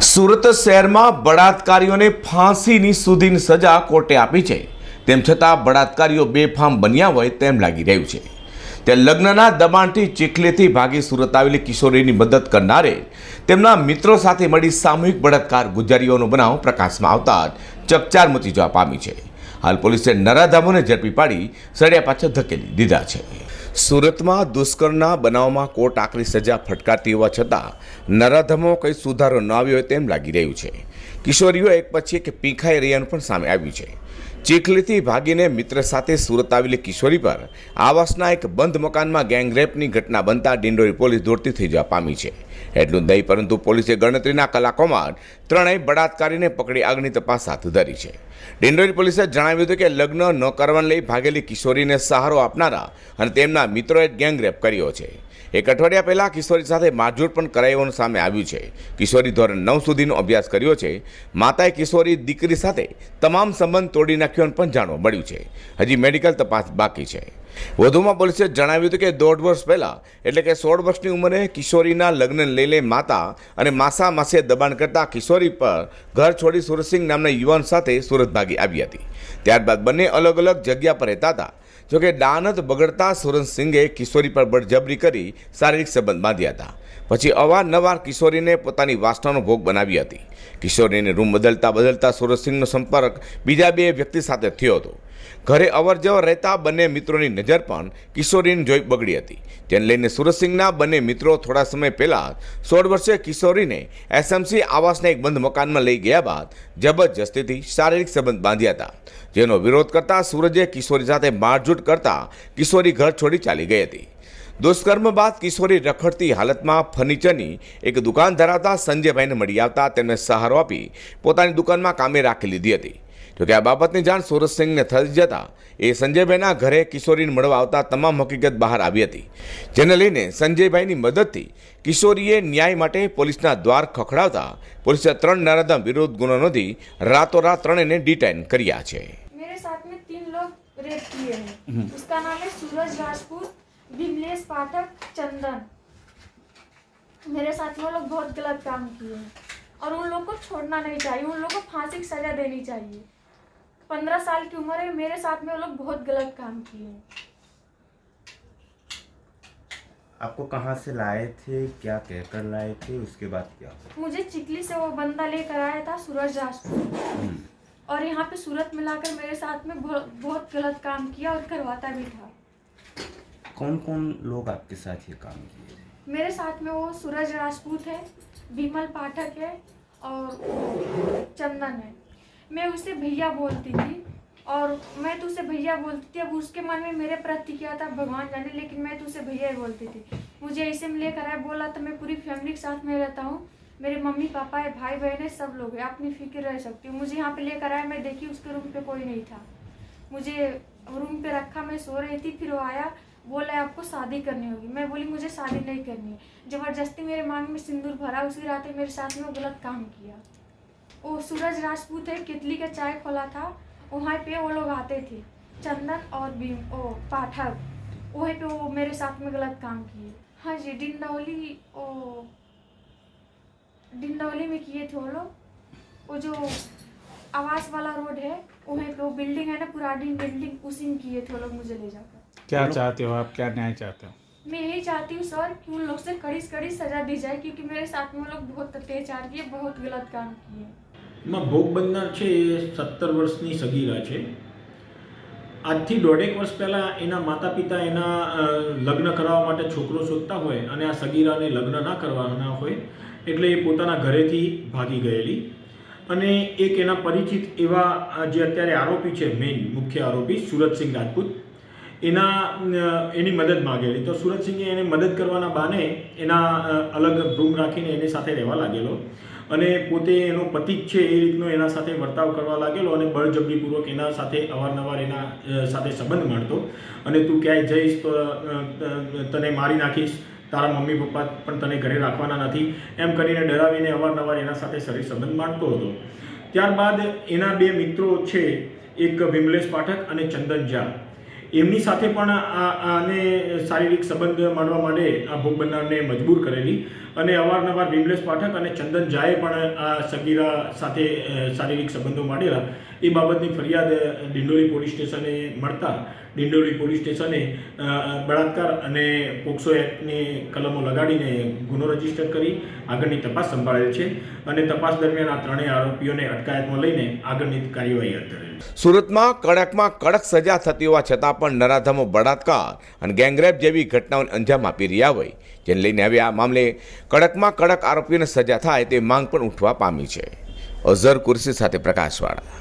સુરત શહેરમાં બળાત્કારીઓને ફાંસીની સુધીની સજા કોર્ટે આપી છે. તેમ છતાં બળાત્કારીઓ બેફામ બન્યા હોય તેમ લાગી રહ્યું છે. તે લગ્નના દબાણથી ચીખલેથી ભાગી સુરત આવેલી કિશોરીની મદદ કરનારે તેમના મિત્રો સાથે મળી સામૂહિક બળાત્કાર ગુજારીઓનો બનાવ પ્રકાશમાં આવતા ચકચાર મચી જવા પામી છે. હાલ પોલીસે નરાધામોને ઝડપી પાડી સળિયા પાછળ ધકેલી દીધા છે. સુરતમાં દુષ્કર્મના બનાવમાં કોર્ટ આકરી સજા ફટકારતી હોવા છતાં નરાધમો કંઈ સુધારો ન આવ્યો હોય તેમ લાગી રહ્યું છે. કિશોરીઓ એક પછી એક પીંખાઈ રહ્યાનું પણ સામે આવ્યું છે. ચીખલીથી ભાગીને મિત્ર સાથે સુરત આવેલી કિશોરી પર આવાસના એક બંધ મકાનમાં ગેંગરેપની ઘટના બનતા ડિંડોરી પોલીસ દોડતી થઈ જવા પામી છે. એટલું નહીં, પરંતુ પોલીસે ગણતરીના કલાકોમાં ત્રણેય બળાત્કારીને પકડી આગની તપાસ હાથ ધરી છે. ડિંડોરી પોલીસે જણાવ્યું હતું કે લગ્ન ન કરવાને લઈ ભાગેલી કિશોરીને સહારો આપનારા અને તેમના મિત્રોએ ગેંગરેપ કર્યો છે. એક અઠવાડિયા પહેલાં કિશોરી સાથે મારઝૂડ પણ કરાયું સામે આવ્યું છે. કિશોરી ધોરણ નવ સુધીનો અભ્યાસ કર્યો છે. માતાએ કિશોરી દીકરી સાથે તમામ સંબંધ તોડી નાખ્યોનું પણ જાણવા મળ્યું છે. હજી મેડિકલ તપાસ બાકી છે. વધુમાં પોલીસે જણાવ્યું હતું કે દોઢ વર્ષ પહેલાં, એટલે કે સોળ વર્ષની ઉંમરે કિશોરીના લગ્ન લઈ લે માતા અને માસા માસે દબાણ કરતા કિશોરી પર ઘર છોડી સુરતસિંહ નામના યુવાન સાથે સુરત ભાગી આવી હતી. ત્યારબાદ બંને અલગ અલગ જગ્યા પર રહેતા હતા. જોકે દાનત બગડતા સુરજસિંહે કિશોરી પર બળજબરી કરી શારીરિક સંબંધ બાંધ્યા હતા. પછી અવારનવાર કિશોરીને પોતાની વાસનાનો ભોગ બનાવી હતી. કિશોરીને રૂમ બદલતા બદલતા સુરજસિંહનો સંપર્ક બીજા બે વ્યક્તિ સાથે થયો હતો. ઘરે અવરજવર રહેતા બંને મિત્રોની નજર પણ કિશોરીને જોઈ બગડી હતી. તેને લઈને સુરતસિંહના બંને મિત્રો થોડા સમય પહેલાં સોળ વર્ષે કિશોરીને એસએમસી આવાસના એક બંધ મકાનમાં લઈ ગયા બાદ જબરજસ્તીથી શારીરિક સંબંધ બાંધ્યા હતા. જેનો વિરોધ કરતા સૂરજે કિશોરી સાથે મારઝૂટ કરતા કિશોરી ઘર છોડી ચાલી ગઈ હતી. દુષ્કર્મ બાદ કિશોરી રખડતી હાલતમાં ફર્નિચરની એક દુકાન ધરાવતા સંજયભાઈને મળી આવતા તેમને સહારો આપી પોતાની દુકાનમાં કામે રાખી લીધી હતી. જોકે આ બાબતની જાણ સુરજસિંહને થઈ જતા એ સંજયભાઈના ઘરે કિશોરીને મળવા આવતા તમામ હકીકત બહાર આવી હતી જેને લઈને સંજયભાઈની મદદથી કિશોરીએ ન્યાય માટે પોલીસના દ્વાર ખખડાવતા પોલીસે ત્રણ નરાધમ વિરુદ્ધ ગુનો નોંધી રાતોરાત ત્રણેયને ડિટેન કર્યા છે मेरे साथ में तीन लोग रेप किए हैं उसका नाम है सूरज राजपूत विमलेश पाठक चंदन मेरे साथ में वो लोग बहुत गलत काम किए हैं और उन लोग को छोड़ना नहीं चाहिए उन लोग को फांसी की सजा देनी चाहिए पंद्रह साल की उम्र है मेरे साथ में वो लोग बहुत गलत काम किए हैं। आपको कहाँ से लाए थे क्या कहकर लाए थे उसके बाद क्या मुझे चिकली से वो बंदा लेकर आया था सूरज राजपूत और यहाँ पे सूरत में लाकर मेरे साथ में बहुत बहुत गलत काम किया और करवाता भी था। कौन कौन लोग आपके साथ ये काम किए मेरे साथ में वो सूरज राजपूत है विमल पाठक है और चंदन है। मैं उसे भैया बोलती थी और मैं तो उसे भैया बोलती थी। अब उसके मन में मेरे प्रति क्या था भगवान जाने, लेकिन मैं तो उसे भैया ही बोलती थी। मुझे ऐसे में लेकर आया, बोला तो मैं पूरी फैमिली के साथ में रहता हूँ। मेरे मम्मी, पापा है भाई, बहन है सब लोग हैं। अपनी फ़िक्र रह सकती हूँ। मुझे यहाँ पे लेकर आया, मैं देखी, उसके रूम पे कोई नहीं था। मुझे रूम पे रखा, मैं सो रही थी, फिर वो आया, बोला आपको शादी करनी होगी। मैं बोली, मुझे शादी नहीं करनी है। ज़बरदस्ती मेरे मांग में सिंदूर भरा, उसी रात मेरे साथ में गलत काम किया। वो सूरज राजपूत है कितली का चाय खोला था वहाँ पे वो लोग आते थे चंदन और भीम ओ पाठक वहीं पे वो मेरे साथ में गलत काम किए। हाँ जी डिंडौली ओ डिंडौली में किए थे वो लोग। वो जो आवास वाला रोड है वहीं पे वो बिल्डिंग है ना पुरानी बिल्डिंग उसी में किए थे वो लोग मुझे ले जाकर। क्या चाहते हो आप? क्या न्याय चाहते हो? मैं यही चाहती हूँ सर कि उन लोग से कड़ी से कड़ी सजा दी जाए क्योंकि मेरे साथ में वो लोग बहुत अत्याचार किए बहुत गलत काम किए। એમાં ભોગ બનનાર છે એ સત્તર વર્ષની સગીરા છે. આજથી દોઢેક વર્ષ પહેલાં એના માતા પિતા એના લગ્ન કરાવવા માટે છોકરો શોધતા હોય અને આ સગીરાને લગ્ન ના કરવાના હોય એટલે એ પોતાના ઘરેથી ભાગી ગયેલી. અને એક એના પરિચિત એવા જે અત્યારે આરોપી છે મેઇન મુખ્ય આરોપી સુરતસિંહ રાજપૂત, એના એની મદદ માગેલી. તો સુરતસિંહે એને મદદ કરવાના બાને એના અલગ રૂમ રાખીને એની સાથે રહેવા લાગેલો. અને પોતે એનો પતિ જ છે એ રીતનો એના સાથે વર્તાવ કરવા લાગેલો અને બળજબરીપૂર્વક એના સાથે અવારનવાર એના સાથે સંબંધ માણતો. અને તું ક્યાંય જઈશ તો તને મારી નાખીશ. તારા મમ્મી પપ્પા પણ તને ઘરે રાખવાના નથી. એમ કરીને ડરાવીને અવારનવાર એના સાથે શરીર સંબંધ માણતો હતો. ત્યારબાદ એના બે મિત્રો છે, એક વિમલેશ પાઠક અને ચંદન ઝા. એમની સાથે પણ આને શારીરિક સંબંધ માણવા માટે આ ભોગ બનનારને મજબૂર કરેલી. અને અવારનવાર વિમલેશ પાઠક અને ચંદન ઝાએ પણ આ સગીરા સાથે શારીરિક સંબંધો માંડેલા. એ બાબતની ફરિયાદ ડિંડોરી પોલીસ સ્ટેશને મળતા ડિંડોલી પોલીસ સ્ટેશને બળાત્કાર અને પોક્સો એક્ટની કલમો લગાડીને ગુનો રજિસ્ટર કરી આગળની તપાસ સંભાળેલ છે અને તપાસ દરમિયાન આ ત્રણેય આરોપીઓને અટકાયતમાં લઈને આગળની કાર્યવાહી હાથ ધરેલ સુરતમાં કડકમાં કડક સજા થતી હોવા છતાં પણ નરાધમો બળાત્કાર અને ગેંગરેપ જેવી ઘટનાઓને અંજામ આપી રહ્યા હોય, જેને લઈને હવે આ મામલે કડકમાં કડક આરોપીઓને સજા થાય તે માંગ પણ ઉઠવા પામી છે. અઝર કુરશી સાથે પ્રકાશવાળા